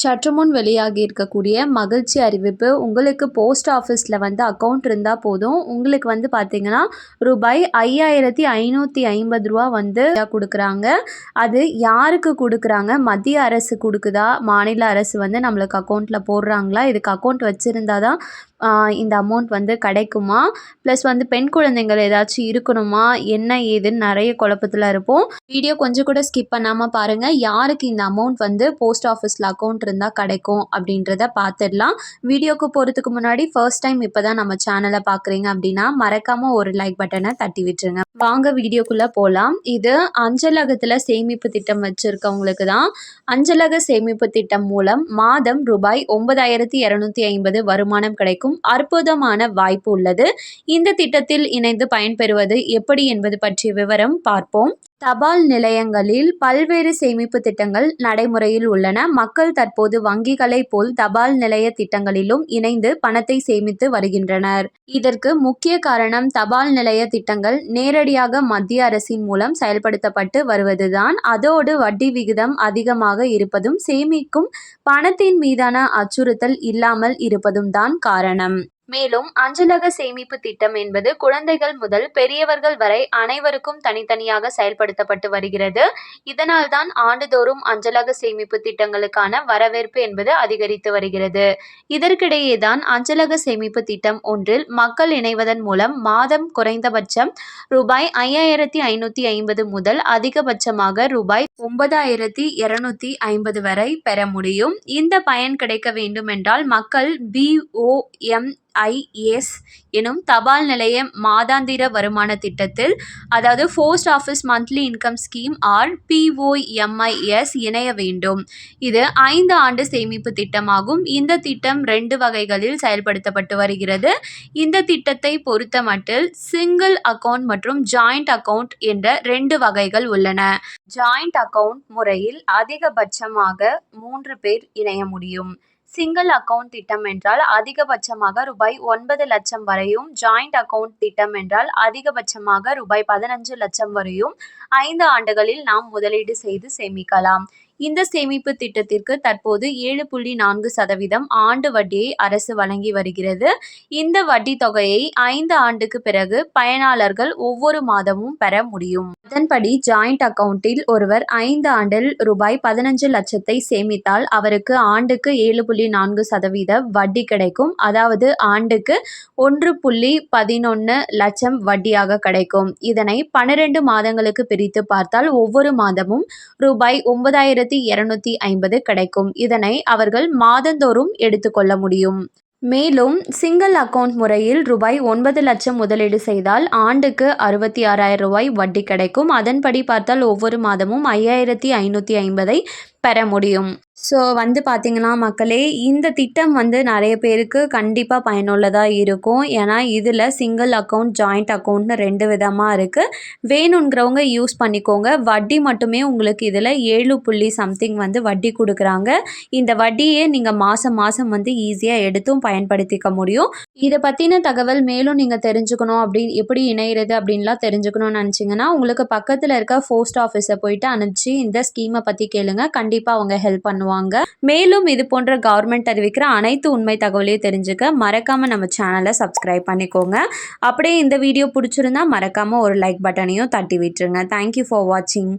சற்றுமுன் வெளியாகி இருக்கக்கூடிய மகிழ்ச்சி அறிவிப்பு உங்களுக்கு போஸ்ட் ஆஃபீஸில் வந்து அக்கௌண்ட் இருந்தால் போதும். உங்களுக்கு வந்து பார்த்தீங்கன்னா ரூபாய் ஐயாயிரத்தி ஐநூற்றி ஐம்பது ரூபா வந்து கொடுக்குறாங்க. அது யாருக்கு கொடுக்குறாங்க? மத்திய அரசு கொடுக்குதா? மாநில அரசு வந்து நம்மளுக்கு அக்கௌண்ட்டில் போடுறாங்களா? இதுக்கு அக்கௌண்ட் வச்சுருந்தா தான் இந்த அமௌண்ட் வந்து கிடைக்குமா? ப்ளஸ் வந்து பெண் குழந்தைங்கள் ஏதாச்சும் இருக்கணுமா? என்ன ஏதுன்னு நிறைய குழப்பத்தில் இருப்போம். வீடியோ கொஞ்சம் கூட ஸ்கிப் பண்ணாமல் பாருங்கள் யாருக்கு இந்த அமௌண்ட் வந்து போஸ்ட் ஆஃபீஸில் அக்கௌண்ட் இருந்தால் கிடைக்கும் அப்படின்றத பார்த்துடலாம் வீடியோக்கு போகிறதுக்கு முன்னாடி ஃபர்ஸ்ட் டைம் இப்போ தான் நம்ம சேனலை பார்க்குறீங்க அப்படின்னா மறக்காமல் ஒரு லைக் பட்டனை தட்டி விட்டுருங்க. வாங்க வீடியோக்குள்ளே போகலாம் இது அஞ்சலகத்தில் சேமிப்பு திட்டம் வச்சுருக்கவங்களுக்கு தான். அஞ்சலக சேமிப்பு திட்டம் மூலம் மாதம் ரூபாய் ஒன்பதாயிரத்தி இரநூத்தி ஐம்பது வருமானம் கிடைக்கும். அற்புதமான வாய்ப்பு உள்ளது. இந்த திட்டத்தில் இணைந்து பயன்பெறுவது எப்படி என்பது பற்றிய விவரம் பார்ப்போம். தபால் நிலையங்களில் பல்வேறு சேமிப்பு திட்டங்கள் நடைமுறையில் உள்ளன. மக்கள் தற்போது வங்கிகளைப் போல் தபால் நிலைய திட்டங்களிலும் இணைந்து பணத்தை சேமித்து வருகின்றனர். இதற்கு முக்கிய காரணம் தபால் நிலைய திட்டங்கள் நேரடியாக மத்திய அரசின் மூலம் செயல்படுத்தப்பட்டு வருவதுதான். அதோடு வட்டி விகிதம் அதிகமாக இருப்பதும் சேமிக்கும் பணத்தின் மீதான அச்சுறுத்தல் இல்லாமல் இருப்பதும் தான் காரணம். மேலும் அஞ்சலக சேமிப்பு திட்டம் என்பது குழந்தைகள் முதல் பெரியவர்கள் வரை அனைவருக்கும் தனித்தனியாக செயல்படுத்தப்பட்டு வருகிறது. இதனால் தான் ஆண்டுதோறும் அஞ்சலக சேமிப்பு திட்டங்களுக்கான வரவேற்பு என்பது அதிகரித்து வருகிறது. இதற்கிடையே தான் அஞ்சலக சேமிப்பு திட்டம் ஒன்றில் மக்கள் இணைவதன் மூலம் மாதம் குறைந்தபட்சம் ரூபாய் ஐயாயிரத்தி ஐநூற்றி ஐம்பது முதல் அதிகபட்சமாக ரூபாய் ஒன்பதாயிரத்தி இருநூத்தி ஐம்பது வரை பெற முடியும். இந்த பயன் கிடைக்க வேண்டுமென்றால் மக்கள் பிஓஎம் ஐஎஸ் எனும் தபால் நிலைய மாதாந்திர வருமான திட்டத்தில் அதாவது post office monthly income scheme or POMIS இணைய வேண்டும். இது ஐந்து ஆண்டு சேமிப்பு திட்டமாகும். இந்த திட்டம் ரெண்டு வகைகளில் செயல்படுத்தப்பட்டு வருகிறது. இந்த திட்டத்தை பொறுத்தமட்டில் சிங்கிள் அக்கவுண்ட் மற்றும் ஜாயிண்ட் அக்கவுண்ட் என்ற ரெண்டு வகைகள் உள்ளன. ஜாயிண்ட் அக்கவுண்ட் முறையில் அதிகபட்சமாக மூன்று பேர் இணைய முடியும். சிங்கிள் அக்கவுண்ட் திட்டம் என்றால் அதிகபட்சமாக ரூபாய் ஒன்பது லட்சம் வரையும் ஜாயிண்ட் அக்கவுண்ட் திட்டம் என்றால் அதிகபட்சமாக ரூபாய் பதினஞ்சு லட்சம் வரையும் ஐந்து ஆண்டுகளில் நாம் முதலீடு செய்து சேமிக்கலாம். இந்த சேமிப்பு திட்டத்திற்கு தற்போது ஏழு புள்ளி நான்கு சதவீதம் ஆண்டு வட்டியை அரசு வழங்கி வருகிறது. இந்த வட்டி தொகையை ஐந்து ஆண்டுக்கு பிறகு பயனாளர்கள் ஒவ்வொரு மாதமும் பெற முடியும். அதன்படி ஜாயிண்ட் அக்கவுண்டில் ஒருவர் ஐந்து ஆண்டில் ரூபாய் பதினஞ்சு லட்சத்தை சேமித்தால் அவருக்கு ஆண்டுக்கு ஏழு புள்ளி நான்கு சதவீத வட்டி கிடைக்கும். அதாவது ஆண்டுக்கு ஒன்று புள்ளி பதினொன்று லட்சம் வட்டியாக கிடைக்கும். இதனை பன்னிரண்டு மாதங்களுக்கு பிரித்து பார்த்தால் ஒவ்வொரு மாதமும் ரூபாய் ஒன்பதாயிரத்தி ஆயிரத்தி இருநூத்தி ஐம்பது கிடைக்கும். இதனை அவர்கள் மாதந்தோறும் எடுத்துக்கொள்ள முடியும். மேலும் சிங்கிள் அக்கவுண்ட் முறையில் ரூபாய் ஒன்பது லட்சம் முதலீடு செய்தால் ஆண்டுக்கு அறுபத்தி ஆறாயிரம் ரூபாய் வட்டி கிடைக்கும். அதன்படி பார்த்தால் ஒவ்வொரு மாதமும் ஐயாயிரத்தி ஐநூற்றி ஐம்பதை பெற முடியும். ஸோ வந்து பார்த்திங்கன்னா மக்களே இந்த திட்டம் வந்து நிறைய பேருக்கு கண்டிப்பாக பயனுள்ளதாக இருக்கும். ஏன்னா இதில் சிங்கிள் அக்கௌண்ட் ஜாயிண்ட் அக்கௌண்ட்னு ரெண்டு விதமாக இருக்குது வேணுங்கிறவங்க யூஸ் பண்ணிக்கோங்க. வட்டி மட்டுமே உங்களுக்கு இதில் ஏழு புள்ளி சம்திங் வந்து வட்டி கொடுக்குறாங்க. இந்த வட்டியே நீங்கள் மாதம் மாதம் வந்து ஈஸியாக எடுத்தும் பயன்படுத்திக்க முடியும். இதை பற்றின தகவல் மேலும் நீங்கள் தெரிஞ்சுக்கணும் அப்படின்னு எப்படி இணையிறது அப்படின்லாம் தெரிஞ்சுக்கணும்னு நினச்சிங்கன்னா உங்களுக்கு பக்கத்தில் இருக்க போஸ்ட் ஆஃபீஸை போயிட்டு அனுப்பிச்சு இந்த ஸ்கீமை பற்றி கேளுங்க. கண்டிப்பாக அவங்க ஹெல்ப் பண்ணுவாங்க. மேலும் இது போன்ற கவர்மெண்ட் அறிவிக்கிற அனைத்து உண்மை தகவலையும் தெரிஞ்சுக்க மறக்காமல் நம்ம சேனலை சப்ஸ்கிரைப் பண்ணிக்கோங்க. அப்படியே இந்த வீடியோ பிடிச்சிருந்தா மறக்காமல் ஒரு லைக் பட்டனையும் தட்டி விட்டுருங்க. தேங்க்யூ ஃபார் வாட்சிங்